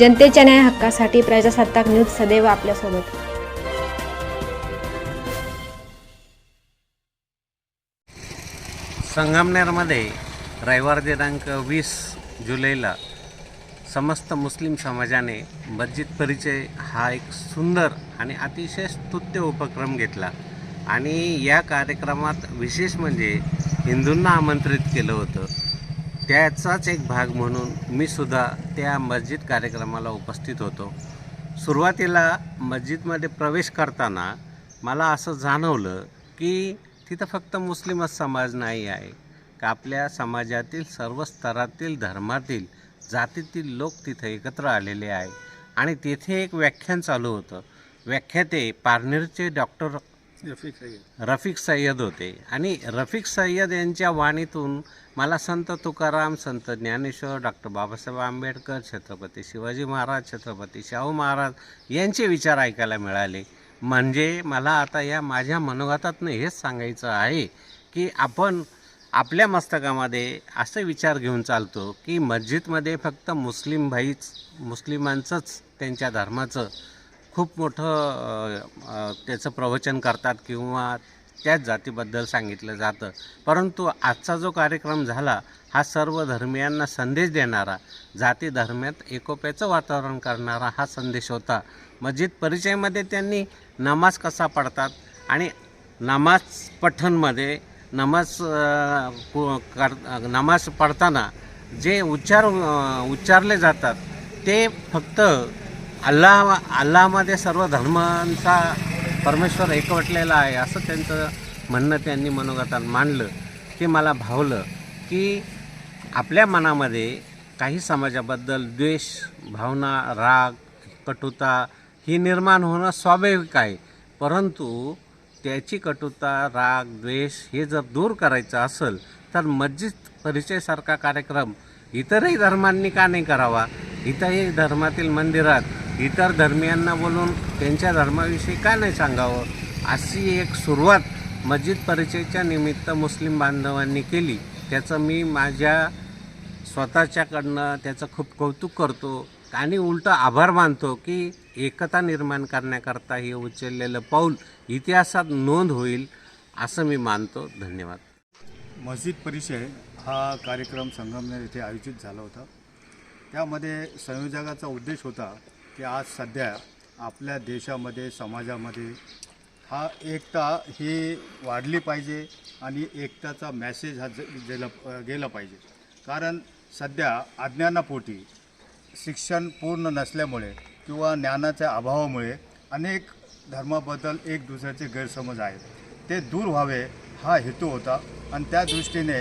जनतेच्या न्याय हक्कासाठी प्रजासत्ताक न्यूज सदैव आपल्यासोबत. संगमनेरमध्ये रविवार दिनांक वीस जुलैला समस्त मुस्लिम समाजाने मस्जिद परिचय हा एक सुंदर आणि अतिशय स्तुत्य उपक्रम घेतला आणि या कार्यक्रमात विशेष म्हणजे हिंदूंना आमंत्रित केलं होतं. त्याचाच एक भाग म्हणून मी सुद्धा त्या मस्जिद कार्यक्रमाला उपस्थित होतो. सुरुवातीला मस्जिदमध्ये प्रवेश करताना मला असं जाणवलं की तिथं फक्त मुस्लिमच समाज नाही आहे. का आपल्या समाजातील सर्व स्तरातील धर्मातील जातीतील लोक तिथे एकत्र आलेले आहे. आणि तेथे एक व्याख्यान चालू होतं. व्याख्याते पारनेरचे डॉक्टर रफिक सय्यद. होते. आणि रफिक सय्यद यांच्या वाणीतून मला संत तुकाराम संत ज्ञानेश्वर डॉक्टर बाबासाहेब आंबेडकर छत्रपती शिवाजी महाराज छत्रपती शाहू महाराज यांचे विचार ऐकायला मिळाले. म्हणजे मला आता या माझ्या मनोगतातनं हेच सांगायचं आहे की आपण आपल्या मस्तकामध्ये असे विचार घेऊन चालतो की मस्जिदमध्ये फक्त मुस्लिम भाईच मुस्लिमांचंच त्यांच्या धर्माचं खूप मोठं त्याचं प्रवचन करतात किंवा त्याच जातीबद्दल सांगितलं जातं. परंतु आजचा जो कार्यक्रम झाला हा सर्व धर्मियांना संदेश देणारा जाती धर्मात एकोप्याचं वातावरण करणारा हा संदेश होता. मस्जिद परिचयमध्ये त्यांनी नमाज कसा पडतात आणि नमाज पठणमध्ये नमाज कर नमाज पडताना जे उच्चार उच्चारले जातात ते फक्त अल्लाह अल्लामध्ये सर्व धर्मांचा परमेश्वर एकवटलेला आहे असं त्यांचं म्हणणं त्यांनी मनोगतात मांडलं की मला भावलं की आपल्या मनामध्ये काही समाजाबद्दल द्वेष भावना राग कटुता ही निर्माण होणं स्वाभाविक आहे. परंतु त्याची कटुता राग द्वेष हे जर दूर करायचं असेल तर मस्जिद परिचयसारखा कार्यक्रम इतरही धर्मांनी का नाही करावा? इतरही धर्मातील मंदिरात इतर धर्मियांना बोलून त्यांच्या धर्माविषयी का नाही सांगावं? अशी एक सुरुवात मस्जिद परिचयच्या निमित्त मुस्लिम बांधवांनी केली. त्याचं मी माझ्या स्वतःच्याकडनं त्याचं खूप कौतुक करतो आणि उलटं आभार मानतो की एकता निर्माण करण्याकरता हे उचललेलं पाऊल इतिहासात नोंद होईल असं मी मानतो. धन्यवाद. मस्जिद परिचय हा कार्यक्रम संगमनेर येथे आयोजित झाला होता. त्यामध्ये संयोजकाचा उद्देश होता की आज सध्या आपल्या देशामध्ये समाजामध्ये हा एकता ही वाढली पाहिजे आणि एकताचा मॅसेज हा ज- गेला गेला पाहिजे. कारण सध्या अज्ञानापोटी शिक्षण पूर्ण नसल्यामुळे किंवा ज्ञानाच्या अभावामुळे अनेक धर्माबद्दल एक दुसऱ्याचे गैरसमज आहेत. ते दूर व्हावे हा हेतू होता आणि त्या दृष्टीने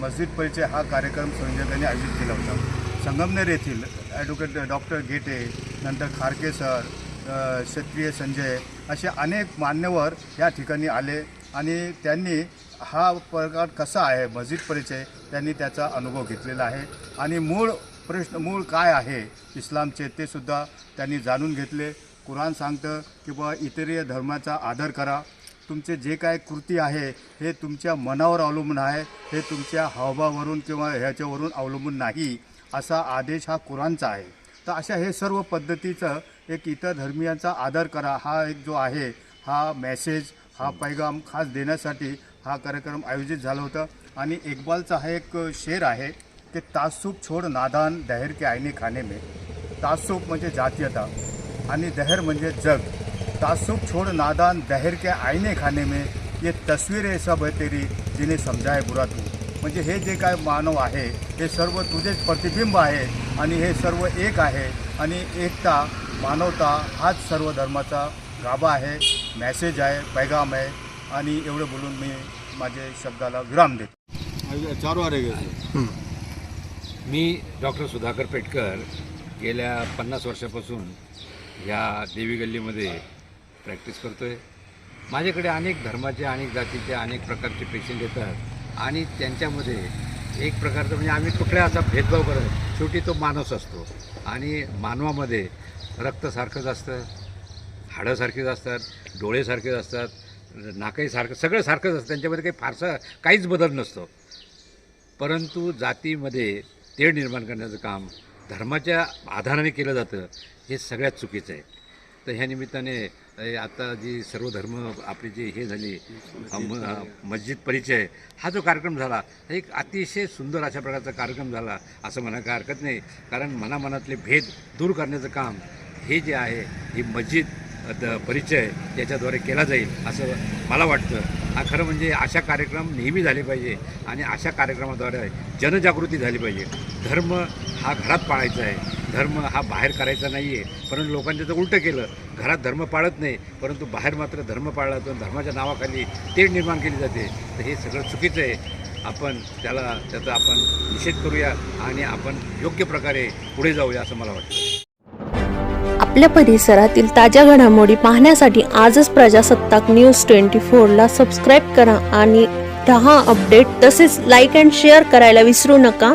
मस्जिद परिचय हा कार्यक्रम संयोजकांनी आयोजित केला होता. संगमनेर येथील ॲडव्होकेट डॉक्टर गेटे नंतर खारके सर क्षत्रिय संजय असे अनेक मान्यवर या ठिकाणी आले आणि त्यांनी हा प्रकार कसा आहे मस्जिद परिचय त्यांनी त्याचा अनुभव घेतलेला आहे. आणि मूळ प्रश्न मूळ काय आहे इस्लामचे ते सुद्धा त्यांनी जाणून घेतले. कुराण सांगतं की बुवा इतरीय धर्माचा आदर करा. तुमचे जे काय कृती आहे हे तुमच्या मनावर अवलंबून आहे हे तुमच्या हावभावावरून किंवा ह्याच्यावरून अवलंबून नाही. असा आदेश हा कुराणचा आहे. तर अशा हे सर्व पद्धतीचं एक इतर धर्मियांचा आदर करा. हा एक जो आहे हा मेसेज हा पैगाम खास देण्यासाठी हा कार्यक्रम आयोजित झाला होता. आणि इकबालचा हा एक शेर आहे की तासूप छोड नादान दहेर के आईने खाने में. तासूप म्हणजे जातीयता आणि दहेर म्हणजे जग. तासूप छोड़ नादान दहेर के आईने खाने में. ये तस्वीर ऐसा है जिने समजाय बुरा तू. म्हणजे हे जे काय मानव आहे हे सर्व तुझेच प्रतिबिंब आहे आणि हे सर्व एक आहे आणि एकता मानवता हाच सर्व धर्माचा गाभा आहे मॅसेज आहे पैगाम आहे आणि एवढं बोलून मी माझे शब्दाला विराम देतो. चार वारे मी डॉक्टर सुधाकर पेटकर गेल्या पन्नास वर्षापासून या देवी गल्लीमध्ये प्रॅक्टिस करतो आहे माझ्याकडे अनेक धर्माचे अनेक जातीचे अनेक प्रकारचे पेशंट येतात. आणि त्यांच्यामध्ये एक प्रकारचं म्हणजे आम्ही कुठल्या असा भेदभाव करत शेवटी तो माणूस असतो. आणि मानवामध्ये रक्तसारखंच असतं हाडंसारखेच असतात डोळेसारखेच असतात नाकाईसारखं सगळं सारखंच असतं. त्यांच्यामध्ये काही फारसा काहीच बदल नसतो. परंतु जातीमध्ये तेढ निर्माण करण्याचं काम धर्माच्या आधाराने केलं जातं हे सगळ्यात चुकीचं आहे. तर ह्या निमित्ताने आता जी सर्व धर्म आपली जी हे झाली मस्जिद परिचय हा जो कार्यक्रम झाला एक अतिशय सुंदर अशा प्रकारचा कार्यक्रम झाला असं म्हणा काय हरकत नाही. कारण मनामनातले भेद दूर करण्याचं काम हे जे आहे ही मस्जिद द- परिचय याच्याद्वारे केला जाईल असं मला वाटतं. हा खरं म्हणजे अशा कार्यक्रम नेहमी झाले पाहिजे आणि अशा कार्यक्रमाद्वारे जनजागृती झाली पाहिजे. धर्म हा घरात पाळायचा आहे. धर्म हा बाहेर करायचा नाही आहे परंतु लोकांनी त्याचं उलटं केलं. घरात धर्म पाळत नाही परंतु बाहेर मात्र धर्म पाळला जातो धर्माच्या नावाखाली तेढ निर्माण केली जाते. तर हे सगळं चुकीचं आहे. आपण त्याला त्याचा आपण निषेध करूया आणि आपण योग्य प्रकारे पुढे जाऊया असं मला वाटतं. आपल्या परिसरातील ताज्या घडामोडी पाहण्यासाठी आजच प्रजासत्ताक न्यूज ट्वेंटी फोरला सबस्क्राईब करा आणि रहा अपडेट तसेच लाईक अँड शेअर करायला विसरू नका.